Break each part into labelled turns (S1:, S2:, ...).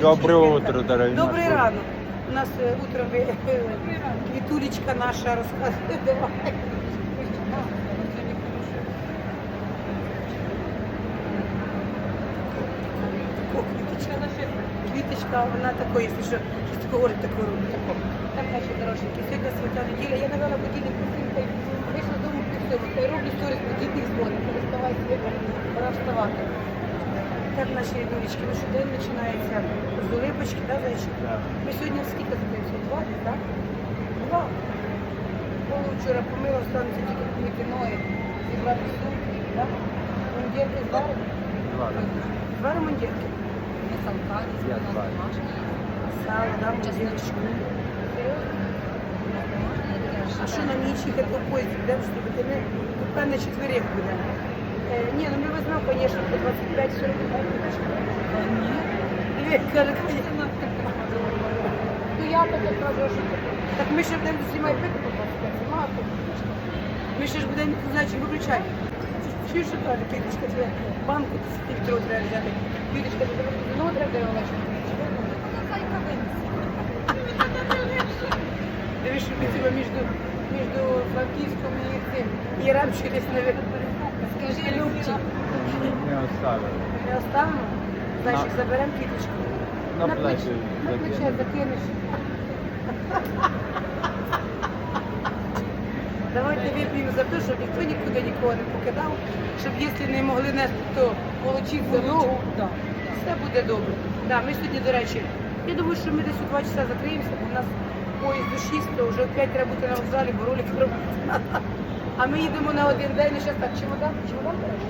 S1: Доброе утро, дорогие
S2: Добрий
S1: наши.
S2: ранок. У нас е, утром е, квітулечка наша. Давай. Квіточка вона такої, якщо що, щось говорить, таку робить. Так, наші дороженькі. Сьогодні свята неділя. Я навела будильник посилка і вийшла дому під цьому. Та й роблю сторіс будильник дзвонить. Переставай себе, пора вставати. Так, наші рідулечки, ну що день починається з улипочки, да, зайчик? Ми сьогодні скільки задається? Два, так? Два. Голову вчора помила, останеться тільки помити ноги, зібрати сумки, так? Мундірки зваримо?
S1: Два.
S2: Зваримо мундірки.
S1: Я два.
S2: Сало, да, мундірочку. А що на ніч їхати по поїзді, де ж тут, певне, четверих буде. Е, ні, ну ми візьмемо, звісно, по 25-40 Ні, каже, звісно. Ну я таке кажу, що таке. Так ми ще будемо знімати пити по 25, це мало. Ми ще ж будемо, значить, виключай. Чуєш, що каже, Киточка, тебе банку з півтора треба взяти. Киточка, ти тебе знову треба дивилася. Дивись, що тебе між, між Франківськом і цим. І рамчою десь не Скажи, Любчик.
S1: Не оставили.
S2: Не оставимо? Значить,
S1: На-
S2: заберемо квіточку.
S1: на
S2: плече-
S1: плечі
S2: На плече закинеш. Давайте вип'ємо за те, щоб ніхто нікуди нікого не покидав, щоб якщо не могли нести, то волочіть за ногу. Да. Все буде добре. Да, ми сьогодні, до речі, я думаю, що ми десь у 2 часа закриємося, бо у нас поїзд до 6, то вже опять треба бути на вокзалі, бо ролики робити. А ми їдемо на один день, і зараз так, чемодан, чемодан береш?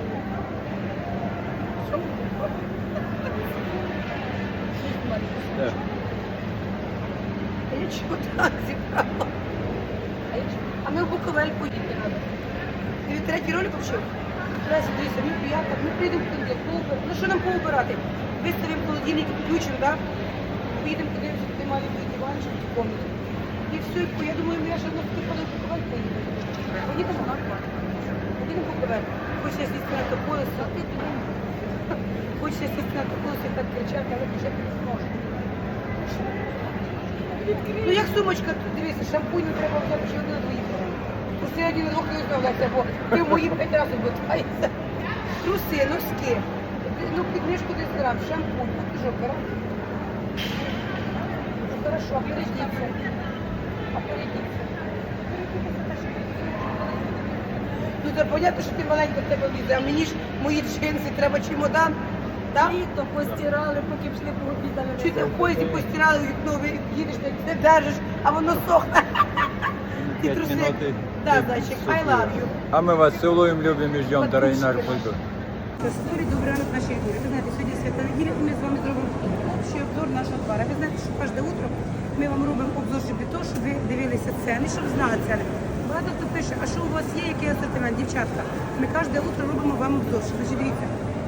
S2: А я чемодан зібрала. А я. А ми в Буковель поїдемо. Ти третій ролик взагалі? Леся, дивися, ми п'яток, ми прийдемо в понеділок, Ну що нам поубирати? Виставимо холодильник, включимо, так? Поїдемо подивимося, куди мали бути диванчик в комнаті. По- я думаю, аж одно поїхали в Буковель поїдемо. Поїдемо на Поїдемо в Буковель. Хочеться сісти на тополиса. Хочеться сісти на тополиса і так кричати, але кричати не зможу. Ну як сумочка, тут дивися, шампунь не треба взяти ще один двоїх. Труси один двох не виставляється, бо ти в мої п'ять разів витається. Труси, носки, ну підмішку десь грам, шампунь, ти ж. Ну хорошо, а перейдіться. Ну це понятно, що ти маленька в тебе влізе, а мені ж мої джинси, треба чемодан. Так?
S3: Літо постирали, поки пішли пообідали.
S2: Чи ти в поїзді постирали вікно, ви їдеш, не держиш, а воно сохне. Ті
S1: Пять
S2: труси.
S1: минут
S2: Да, зайчик, I love you.
S1: А мы вас целуем, любим и ждем, дорогие наши пойдут.
S2: Історії добрий ранок нашій ефірі. Ви знаєте, сьогодні свята неділя, і ми з вами зробимо общий обзор нашого твара. Ви знаєте, що кожне утро ми вам робимо обзор того, щоб ви дивилися ціни, щоб знали ціни. Багато хто пише, а що у вас є, який асортимент, дівчатка? Ми кожне утро робимо вам обзор. Значить, дивіться,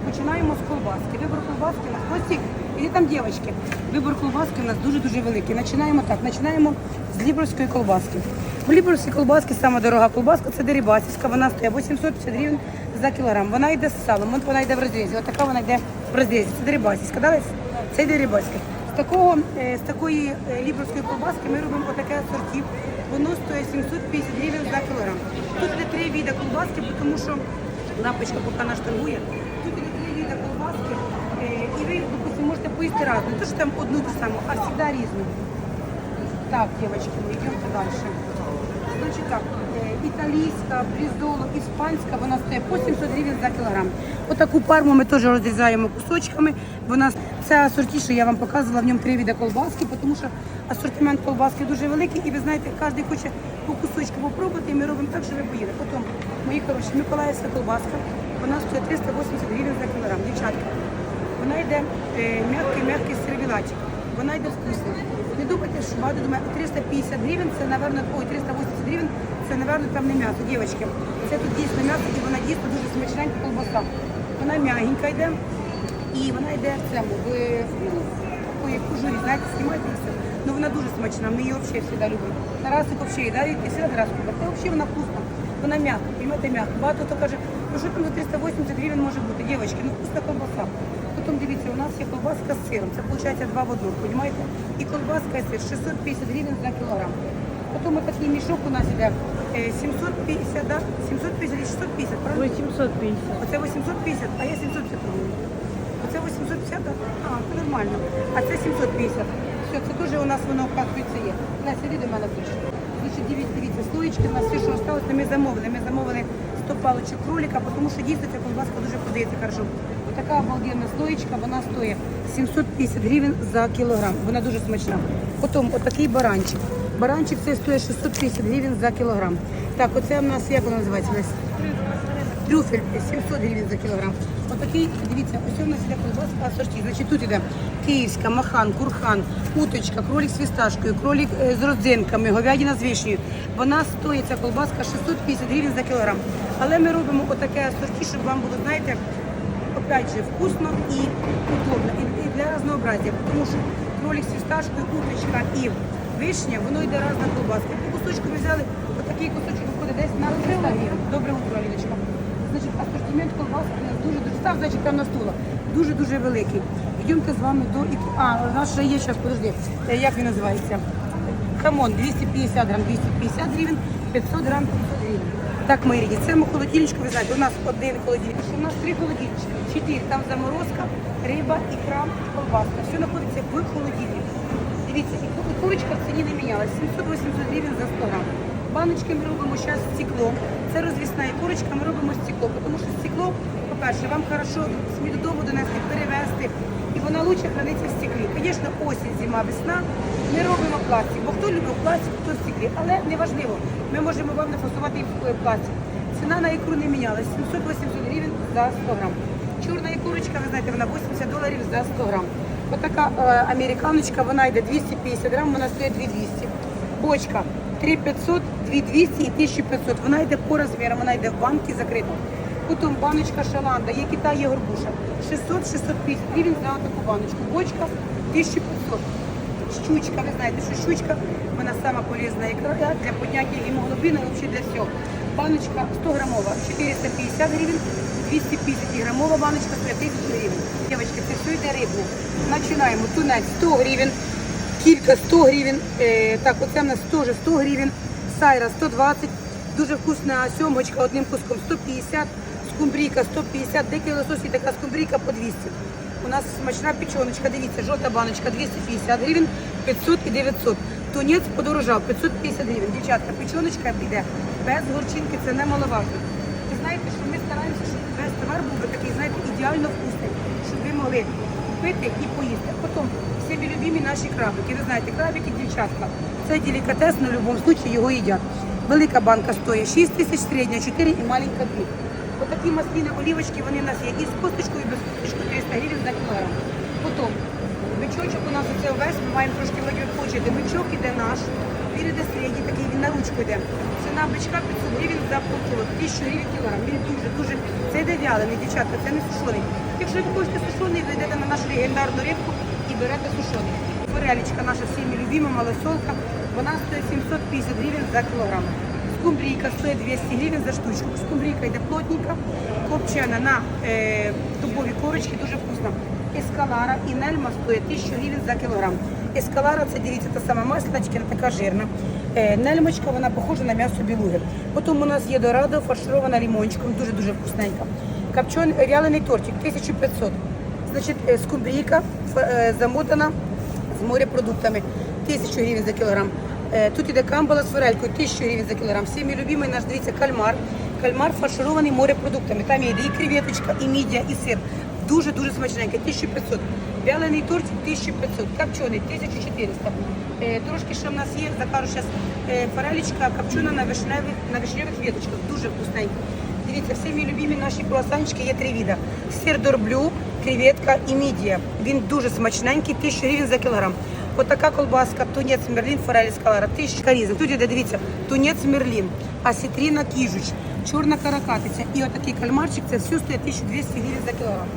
S2: починаємо з колбаски. Вибор колбаски у нас і там дівчатки. Вибор колбаски у нас дуже-дуже великий. Починаємо так, починаємо з ліберської колбаски. В ліберській колбаски сама дорога колбаска, це дерибасівська, вона стоїть 850 гривень за кілограм. Вона йде з салом, вона йде в розрізі. Отака вона йде в розрізі. Це дерибасівська, да, Лесь? Це дерибасівська. З, такого, е, з такої е, ліберської колбаски ми робимо отаке асорті. Воно стоїть 750 гривень за кілограм. Тут є три види колбаски, тому що лапочка поки наш торгує. Тут є три види колбаски. е, І ви, допустимо, можете поїсти разну. Не то, що там одну ту саму, а завжди різну. Так, девочки, мы идем дальше. Значить так, італійська, бріздоло, іспанська, вона стоїть по 700 гривень за кілограм. Отаку парму ми теж розрізаємо кусочками. Вона це асорті, що я вам показувала, в ньому три види колбаски, тому що асортимент колбаски дуже великий, і ви знаєте, кожен хоче по кусочку попробувати, і ми робимо так, що ви поїли. Потім, мої хороші, Миколаївська колбаска, вона стоїть 380 гривень за кілограм. Дівчатка, вона йде е, м'який, м'який сервілатик. Вона йде вкусна. Не думайте, що багато думає, 350 гривень, це, ой, 380 гривень, це, напевно, певне м'ясо. Дівчатки, це тут дійсно м'ясо, і вона дійсно дуже смачненька колбаса. Вона м'ягенька йде, і вона йде в цьому, в, ну, такої кожурі, знаєте, знімаєте все. Ну вона дуже смачна, ми її взагалі завжди любимо. Тарасик взагалі, да, і всі Тарасик, це взагалі вона вкусна. Вона м'яка, піймете м'яка. Багато хто каже, ну що там за 380 гривень може бути, дівчатки, ну вкусна колбаса. Потім дивіться, у нас є колбаска з сиром. Це виходить два в одну, розумієте? І колбаска і сир 650 гривень за кілограм. Потім такий мішок у нас іде е, 750, да? 750 і 650, правильно?
S3: 850.
S2: Оце 850, а я 750 роблю. Оце 850, да? а, це нормально. А це 750. Все, це дуже у нас воно оказується є. Настя, іди до мене ближче. Значить, дивіться, дивіться, слоєчки у нас все, що осталось, ми замовили. Ми замовили 100 паличок кролика, тому що дійсно ця колбаска дуже подається хорошо. Отака обалденна слоєчка, вона стоїть 750 гривень за кілограм. Вона дуже смачна. Потім отакий баранчик. Баранчик це стоїть 650 гривень за кілограм. Так, оце у нас, як воно називається? Трюфель 700 гривень за кілограм. Отакий, дивіться, ось у нас іде колбаска асорті. Значить, тут іде київська, махан, курхан, уточка, кролик з фісташкою, кролик е, з родзинками, говядина з вишнею. Вона стоїть, ця колбаска 650 гривень за кілограм. Але ми робимо отаке асорті, щоб вам було, знаєте, опять же, вкусно і удобно, і, для разнообразия. Тому що кролик з фісташкою, уточка і вишня, воно йде разна колбаска. По кусочку взяли, отакий кусочок виходить десь на 300 гривень. Добре утро, Аліночка. Значить, асортимент колбаски у нас дуже дуже став, значить, там на стула. Дуже дуже великий. Йдемте з вами до Ікі- А, у нас ще є зараз, подожди, Е, як він називається? Хамон 250 грам 250 гривень, 500 грам 500 гривень. Так, ми холодильничку, ви знаєте, у нас один холодильник, у нас три холодильнички, чотири, там заморозка, риба, ікра, колбаска. Все знаходиться в холодильнику. Дивіться, і курочка в ціні не мінялась, 700-800 гривень за 100 грам. Баночки ми робимо зараз стеклом. Це розвісна і курочка ми робимо стекло, тому що стекло, по-перше, вам хорошо смі додому донести, перевезти, і вона лучше храниться в стеклі. Звісно, осінь, зима, весна. Ми робимо пластик, бо хто любить пластик, хто в стеклі. Але не важливо, ми можемо вам нафасувати і е, пластик. Ціна на ікру не мінялась, 700-800 гривень за 100 грам. Чорна ікорочка, ви знаєте, вона 80 доларів за 100 грам. Отака е, американочка, вона йде 250 грам, вона стоїть 2200. Бочка 3500, 2200 і 1500. Вона йде по розмірам, вона йде в банки закрита. Потім баночка шаланда, є Китай, є горбуша. 600-650 гривень за таку баночку. Бочка 1500. Щучка, ви знаєте, що щучка, вона сама полезна ікра для підняття гемоглобіну і взагалі для всього. Баночка 100 грамова, 450 гривень, 250 грамова баночка, 3000 гривень. Дівчатки, це все йде рибне. Починаємо. Тунець 100 гривень, кілька 100 гривень, е, так, оце в нас теж 100 гривень, сайра 120, дуже вкусна сьомочка одним куском 150, скумбрійка 150, дикий лосось і така скумбрійка по 200. У нас смачна печеночка, дивіться, жовта баночка 250 гривень, 500 і 900. Тунець подорожав 550 гривень. Дівчатка, печеночка піде без горчинки, це немаловажно. Ви знаєте, що ми стараємося, щоб весь товар був такий, знаєте, ідеально вкусний, щоб ви могли купити і поїсти. Потім всі любимі наші крабики. Ви знаєте, крабики, дівчатка, це делікатес, але в будь-якому випадку його їдять. Велика банка стоїть 6 тисяч, середня 4 і маленька 2. Отакі масліни, олівочки, вони в нас є і з косточкою, і без косточкою 300 гривень за кілограм. Потім бичочок у нас оце весь, ми маємо трошки відпочити. Бичок іде наш, він іде середній, такий він на ручку йде. Ціна бичка 500 гривень за полкіло, 1000 гривень кілограм. Він дуже, дуже, це йде вялений, дівчатка, це не сушений. Якщо ви хочете сушений, ви йдете на нашу легендарну рибку і берете сушений. Форелечка наша всіми любима, малосолка, вона стоїть 750 гривень за кілограм. Скумбрійка стоїть 200 гривень за штучку. Скумбрійка йде плотненька, копчена на е, дубові корочки, дуже вкусна. Ескалара і нельма стоїть 1000 гривень за кілограм. Ескалара це дивіться та сама масличка, вона така жирна. Е, нельмочка, вона похожа на м'ясо білуги. Потім у нас є дорадо, фарширована лимончиком, дуже-дуже вкусненька. Копчений вялений тортик 1500. Значить, е, скумбрійка е, замотана з морепродуктами 1000 гривень за кілограм. Тут іде камбала з форелькою 1000 гривень за кілограм. Всі мій любимий наш, дивіться, кальмар. Кальмар фарширований морепродуктами. Там є і креветочка, і мідія, і сир. Дуже-дуже смачненький, 1500. Вялений тортик 1500, копчений 1400. Е, Трошки ще в нас є, закажу зараз форелечка копчена на вишневих, на вишневих веточках. Дуже вкусненько. Дивіться, всі мої любимі наші круасанчики є три віда. Сир дорблю, креветка і мідія. Він дуже смачненький, 1000 гривень за кілограм. Отака колбаска, тунець, мерлін, форель, скалара, тисяча різних. Тут іде, дивіться, тунець, мерлін, асітріна, кіжуч, чорна каракатиця і отакий кальмарчик, це все стоїть 1200 гривень за кілограм.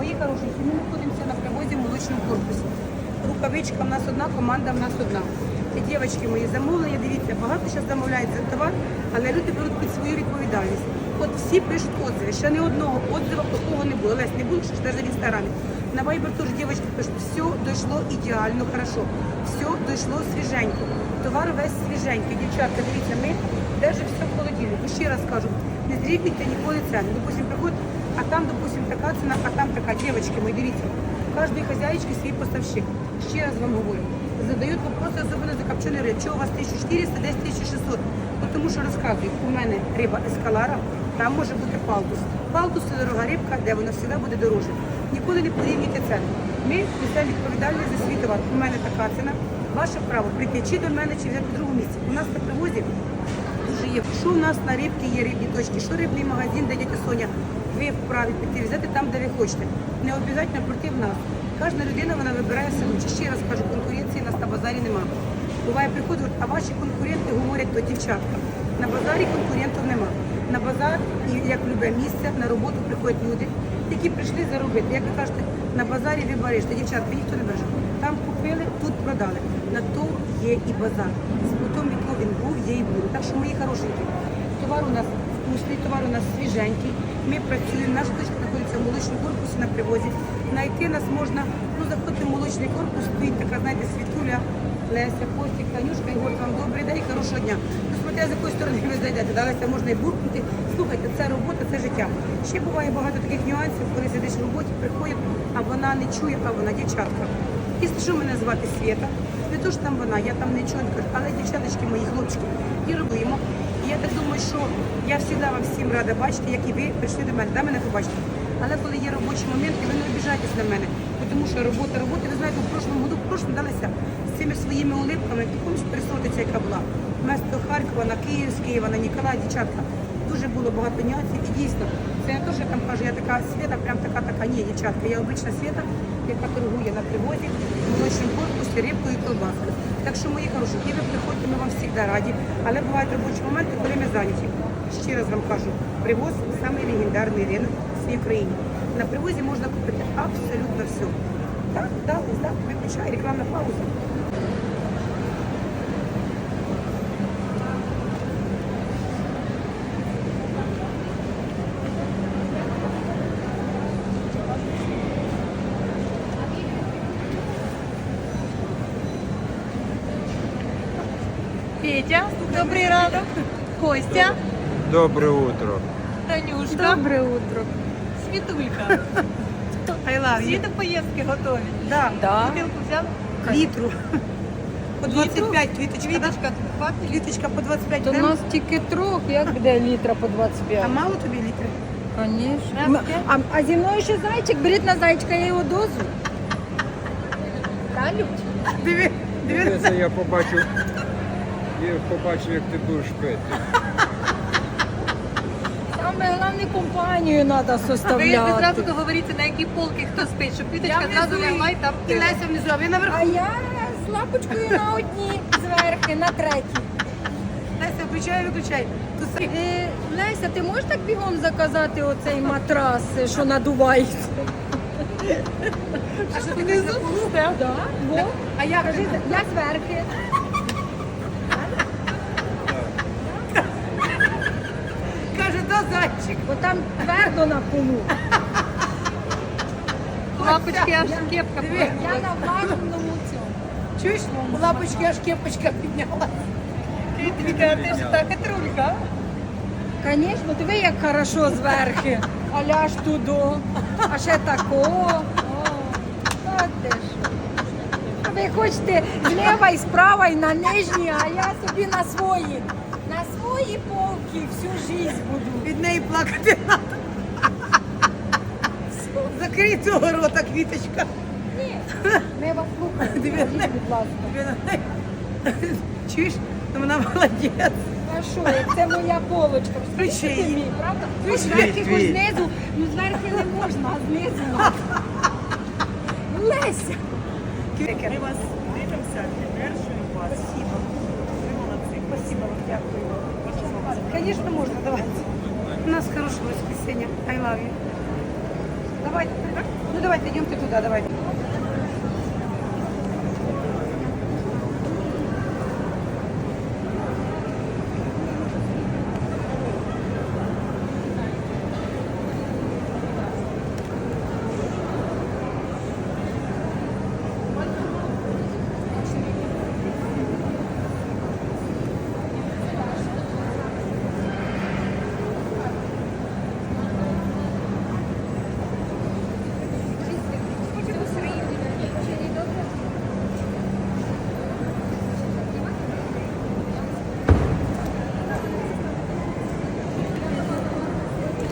S2: Мої хорошенькі, ми знаходимося на привозі в молочному корпусі. Рукавичка в нас одна, команда в нас одна. Ці дівчатки мої замовлення, дивіться, багато зараз замовляють за товар, але люди беруть під свою відповідальність. От всі пишуть отзиви. Ще не одного отзива такого не було. Лесь не було, що навіть в інстаграмі. На Viber тоже девочки пишут, все дошло ідеально, хорошо. Все дошло свіженько. Товар весь свіженький. Дівчатка, дивіться, ми держимо все в холодильнику. Ще раз кажу, не зрівнюйте ніколи ціни. Допустим, приходить, а там, допустим, така ціна, а там така. Дівчатки мої, дивіться. У кожної хазяїчки свій поставщик. Ще раз вам говорю. Задають вопроси, особливо за копчений риб. Чого у вас 1400, десь 1600? Ну, тому що розказую, у мене риба ескалара, там може бути палтус. Палтус це дорога рибка, де вона завжди буде дорожча. Ніколи не порівнюйте ціни. Ми несемо відповідальність за свій товар. У мене така ціна. Ваше право прийти чи до мене, чи взяти в другому місці. У нас на привозі дуже є. Що у нас на рибки є рибні точки, що рибний магазин, де дядя Соня, ви вправі піти взяти там, де ви хочете. Не обов'язково прийти в нас. Кожна людина вона вибирає себе. лучше. Ще раз кажу, конкуренції нас на базарі немає. Буває приходять, а ваші конкуренти говорять то дівчатка. На базарі конкурентів нема. На базар, і як любе місце, на роботу приходять люди, які прийшли заробити. Як ви кажете, на базарі ви бариште, дівчатка, ніхто не бере. Там купили, тут продали. На то є і базар. З потом, якого він був, є і буде. Так що мої хорошенькі, товар у нас вкусний, товар у нас свіженький. Ми працюємо, наш точка знаходиться в молочному корпусі на привозі. Найти нас можна, ну заходьте в молочний корпус, стоїть така, знаєте, світкуля, Леся, Костік, Танюшка, і говорить вам добрий день, хорошого дня. Ну, смотря з якої сторони ви зайдете, далеся можна і буркнути. Слухайте, це робота, це життя. Ще буває багато таких нюансів, коли сидиш в роботі, приходять, а вона не чує, а вона дівчатка. Якщо що мене звати Свєта, не то що там вона, я там нічого не кажу, але дівчаточки мої хлопчики, і робимо. Я так думаю, що я завжди вам всім рада бачити, як і ви прийшли до мене, да мене побачите. Але коли є робочі моменти, ви не обіжайтесь на мене, тому що робота, робота, ви знаєте, в прошлому году, в прошлому далися з цими своїми улипками, помніш присутиця, яка була. Вместо Харкова на Київ, з Києва на Ніколай, дівчатка. Дуже було багато нюансів і дійсно, це я там кажу, я така свята, прям така, така, ні, дівчатка, я обична свята, яка торгує на привозі, в молочному корпусі, рибкою і колбаскою. Так що, мої хороші, ви приходьте, ми вам завжди раді, але бувають робочі моменти, коли ми зайняті. Ще раз вам кажу, привоз самий легендарний ринок в своїй країні. На привозі можна купити абсолютно все. Так, так, так, виключай, рекламна пауза.
S3: Петя, добрий ранок. Костя,
S1: Добре утро.
S3: Танюшка. Добре утро. Світулька.
S2: I love
S3: Всі
S2: you.
S3: до поїздки готові.
S2: Да,
S3: Да. Бутилку взяли?
S2: літру. По 25 квіточка, да?
S3: Квіточка, хватить?
S2: Квіточка по 25
S4: То у нас тільки трьох, як буде літра по 25?
S2: А мало тобі літри?
S4: Конечно. М- А, а зі мною ще зайчик, беріть на зайчика, я його дозу. Та, Людь?
S2: Диви, диви.
S1: Дивися, я побачив, я побачив, як ти будеш пити.
S4: Саме головне компанію треба
S3: ви
S4: составляти.
S3: зразу договоріться, на якій полки хто спить, щоб Квіточка зразу лягла і там
S2: І. Леся внизу, а ви наверху.
S4: А я з лапочкою на одній, зверхи, на третій.
S2: Леся, включай, виключай. Тут.
S4: Е, Леся, ти можеш так бігом заказати оцей матрас, що надувається?
S2: А що ти внизу?
S4: Да, во.
S2: А я
S4: Кажи, я зверхи.
S2: Каже, да.
S4: Бо там твердо на полу.
S3: Лапочки аж кепка.
S2: Диви.
S4: Я на влажному цьому.
S2: Чуєш? У лапочки аж кепочка підняла.
S3: Квіточка, ти ж така трулька.
S4: Звісно, диви, як хорошо зверхи. А ляж туди, а ще тако. Та ти що. Ви хочете зліва і справа, і на нижній, а я собі на свої. На свої полки всю життя буду.
S2: Від неї плакати надо. Закрий того рота, квіточка.
S4: Ні, ми вас Скажіть, будь ласка.
S2: Чуєш? Ну, Вона молодець.
S4: А що, як це моя полочка?
S2: Включи
S4: Скільки
S2: її.
S4: мій, правда?
S2: Включи.
S4: Зверхи, хоч знизу. Ну зверхи не можна, а знизу. Леся.
S2: Ми вас дивимося, підтримуємо вас. Спасибо. Ви молодці. Спасибо вам, дякую. Звісно, можно давайте. У нас хорошее воскресенье. I love you. Давайте. Ну давайте, идемте туда, давайте.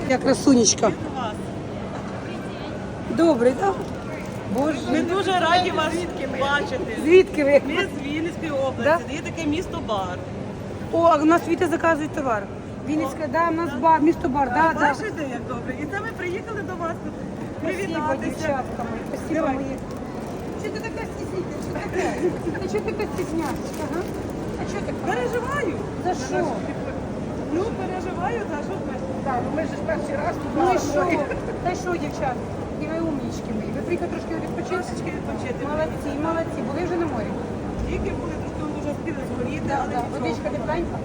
S2: Я красунечка. Добрий, так? Боже.
S5: Ми дуже раді вас бачити.
S2: Звідки ви?
S5: Ми з Вінницької області,
S2: Да?
S5: є таке місто Бар.
S2: О, а у нас Віта заказує товар. Вінницька, да, у нас бар, місто бар, да, да.
S5: Бачите, як добре. І це ми приїхали до вас тут
S2: Спасибо,
S5: привітатися.
S2: дівчатка мої, спасибо
S5: Давай.
S2: мої. Що ти така стіснительна? Що таке? Ти що така стісняшечка, га? А що ти?
S5: Переживаю.
S2: За що?
S5: Ну, переживаю, за що.
S2: Так, ну ми ж перший раз тут. Ну і що? Та й що, дівчата? І ви умнічки мої. Ви приїхали трошки відпочити?
S5: Трошечки відпочити.
S2: Молодці, молодці. Були вже на морі?
S5: Тільки були трошки воно вже спіли згоріти, але
S2: да.
S5: нічого.
S2: Водичка тепленька?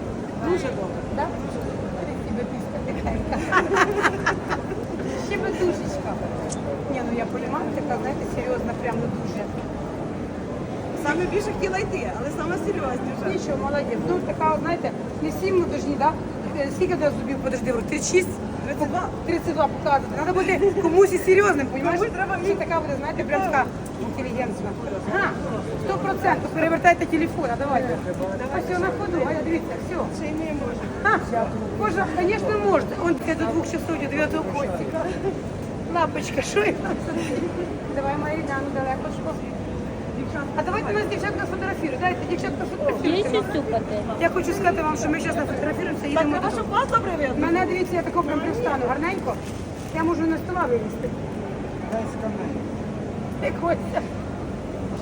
S5: дуже добре.
S2: Да? Тебе піска тепленька. Ще би душечка. Ні, ну я понимаю, така, знаєте, серйозна, прям ну дуже.
S5: Саме більше хотіла йти, але саме серйозніше.
S2: Нічого, молодець. Ну така, знаєте, не всі ми должні, да? Е, Скільки до зубів подожди, говорю, 36?
S5: 32.
S2: 32 показувати. Треба бути комусь і серйозним, понімаєш?
S5: Треба
S2: Що така буде, знаєте, прям така інтелігентна. Ага, 100%. Перевертайте телефон, а давайте. Ось все на ходу, а я дивіться, все.
S5: Ще й ми можемо.
S2: А, звісно, можна. Он таке до двох часов, до дев'ятого костика. Лапочка, що я? Давай, Маріна, ну далеко що. А давайте нас дівчатка фотографірують. Дайте дівчатка фотографіруйте. Я хочу сказати вам, що ми зараз нафотографіруємося,
S5: Так,
S2: додому.
S5: щоб вас добре видно.
S2: Мене дивіться, я тако прям пристану гарненько. Я можу на стола вилізти. Дай Костя.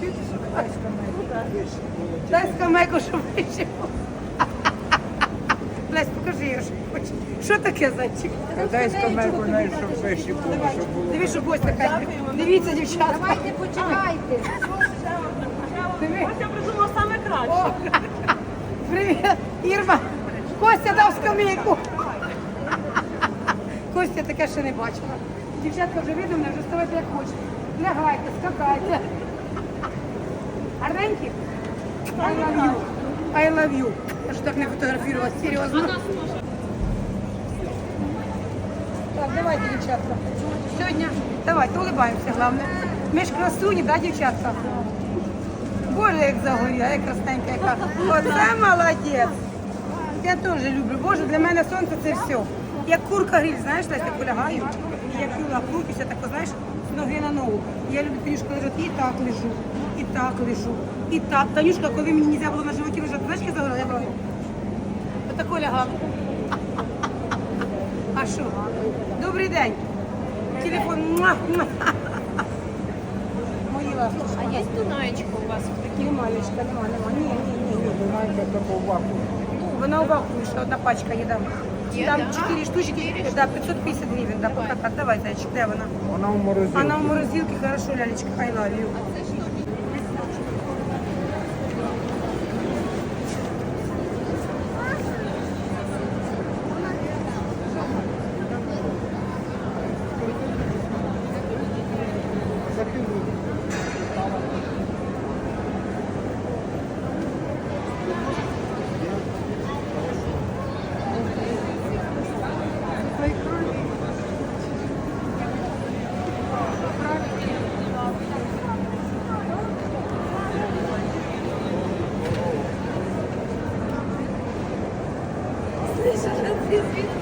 S2: Чуєте, що дай скамейку? Дай скамейку, щоб вийшов. Лесь, покажи, я що хочу. Що таке зайчик?
S1: Дай скамейку, навіть, щоб вище було, щоб було.
S2: Дивись, що гость така. Дивіться, дівчата.
S4: Давайте почекайте.
S5: Ось я придумала саме краще.
S2: Привіт, Ірма. Костя дав скамейку. Костя таке ще не бачила. Дівчатка вже видно, мене вже ставайте як хочете. Лягайте, скакайте. Гарненькі? I love you. I love you. Я ж так не фотографувалася, серйозно. Так, давайте, дівчатка. Сьогодні, давайте, улыбаємося, головне. Ми ж красуні, да, дівчатка? Боже, як загоріла, як красненька, яка. Оце молодець. Я теж люблю. Боже, для мене сонце це все. Як курка гриль, знаєш, я полягаю, і як юла крутюся, так, знаєш, ноги на ногу. Я люблю, Танюшка, лежати і так лежу, і так лежу, і так. Танюшка, коли мені не можна було на животі лежати, знаєш, я загоріла, я брала. Отако лягала. А що? Добрий день. Телефон. Мої ласточки.
S3: А є тунаєчка у вас?
S2: Нема, нема, Ні, Ні, ні, ні, ні.
S1: Знаєте, таку ваку.
S2: Вона у вакуумі, ще одна пачка є, да. Там 4 штучки, да, 550 гривень, да, пока так. Давай, зайчик, де вона?
S1: Вона у морозилці.
S2: Она в морозилке, хорошо, лялечка, хай love you.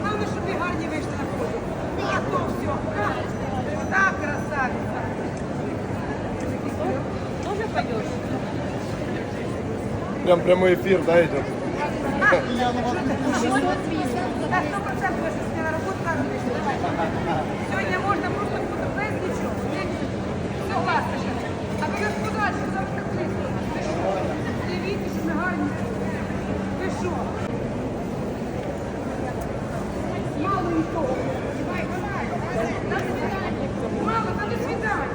S2: Главное, щоб ви гарні вийшли на фото. А то все. Так, красавиця.
S5: Тоже пойдеш?
S1: Прям прямой эфир, да, идет?
S2: Так, 100% ви щось не на роботу так вийшли. Давай. Сьогодні можна просто фото без нічого. Все класно. А ви нас подальше, завтра близько. Ви що? Дивіться, що ми гарні. Мама, та до свидання.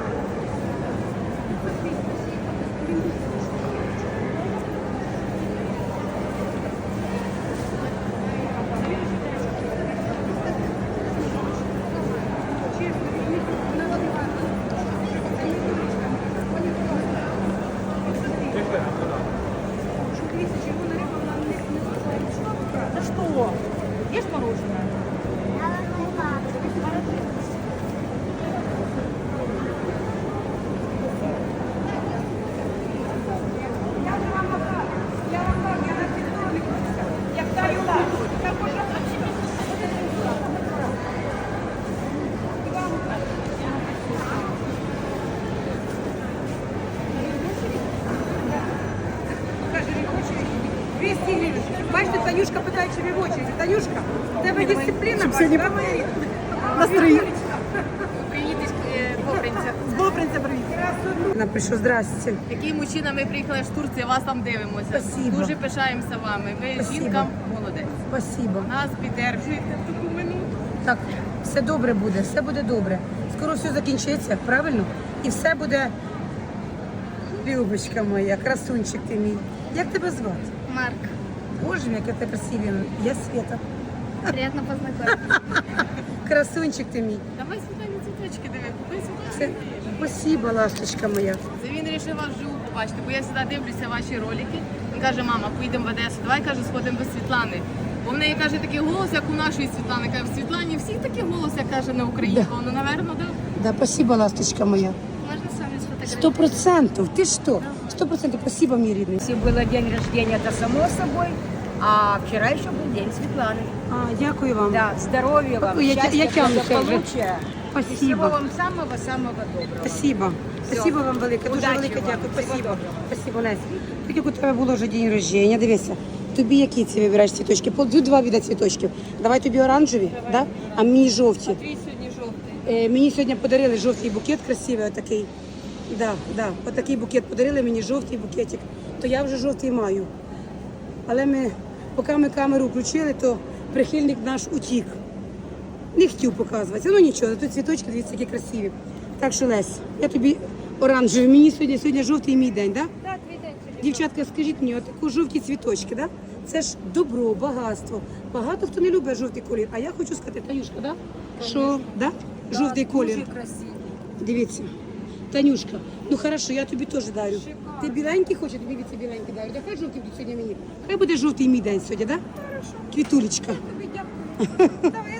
S5: Да что? Ешь мороженое?
S2: Каже, не хоче 200 гривень. Бачите, Танюшка питає, чи ви в очереді. Танюшка, в тебе дисципліна, бачиш, да, моя рідна?
S5: Настроїть.
S3: Приїдеш Бобринця.
S5: З Бобринця привіт.
S2: Прийшла, здрасте.
S3: Який мужчина, ми приїхали з Турції, вас там дивимося.
S2: Спасибо.
S3: Дуже пишаємося вами. Ви
S2: Спасибо.
S3: жінка молодець.
S2: Спасибо.
S3: Нас підтримуєте в таку минуту.
S2: Так, все добре буде, все буде добре. Скоро все закінчиться, правильно? І все буде. Любочка моя, красунчик ти мій. Як тебе звати?
S6: Марк,
S2: Боже, мій, яка ти красиві. Я Света.
S6: приятно познакомиться.
S2: Красунчик ти мій.
S3: Давай Світлані цвіточки диви, купи
S2: Це...
S3: Світлані.
S2: Спасибо, ласточка моя.
S3: Це він вирішив вас вживу побачити, бо я завжди дивлюся ваші ролики. Він каже, мама, поїдемо в Одесу, давай каже, сходимо до Світлани. Бо в неї каже такий голос, як у нашої Світлани. Каже, в Світлані всіх такий голос, як каже на українську. Ну, напевно, да.
S2: Да, спасибо, ласточка моя.
S6: Можно с вами сфотографировать?
S2: Сто процентов. Ты что? Сто процентов. Спасибо, мій рідний.
S7: Если было день рождения, это само собой. А вчера еще был день Светланы.
S2: А, дякую вам.
S7: Да, здоровья вам,
S2: Я- я
S7: счастья, благополучия. И всего
S2: Спасибо.
S7: вам самого-самого доброго.
S2: Спасибо. Спасибо вам велике, дуже
S7: Удачі
S2: велике
S7: вам.
S2: дякую.
S7: Всього
S2: Спасибо.
S7: доброго.
S2: Спасибо, Лесь. Так як у тебе було вже день рождення, дивися. Тобі які ці вибираєш цвіточки? По два віда цвіточків. Давай тобі оранжеві, да? а мені жовті.
S3: Твій сьогодні жовтий.
S2: Е, мені сьогодні подарили жовтий букет красивий, отакий. Да, да, отакий букет подарили мені жовтий букетик. То я вже жовтий маю. Але ми, поки ми камеру включили, то прихильник наш утік. Не хотів показуватися. Ну нічого, тут цвіточки, дивіться, які красиві. Так що Лесь, я тобі оранжевий. Мені сьогодні, сьогодні жовтий мій день, так? Да?
S6: Да, твій день сьогодні.
S2: Дівчатка, скажіть мені, отаку жовті цвіточки, да? Це ж добро, багатство. Багато хто не любить жовтий колір. А я хочу сказати, Танюшка, да? Що, да? Жовтий колір.
S7: Дуже красивый.
S2: Дивіться. Танюшка, ну хорошо, я тобі теж дарю. Ти біленький хочеш, тобі від біленький дарю. Да хай жовтий буде сьогодні мені. Хай буде жовтий мій день сьогодні, да? Хорошо. Квітулечка.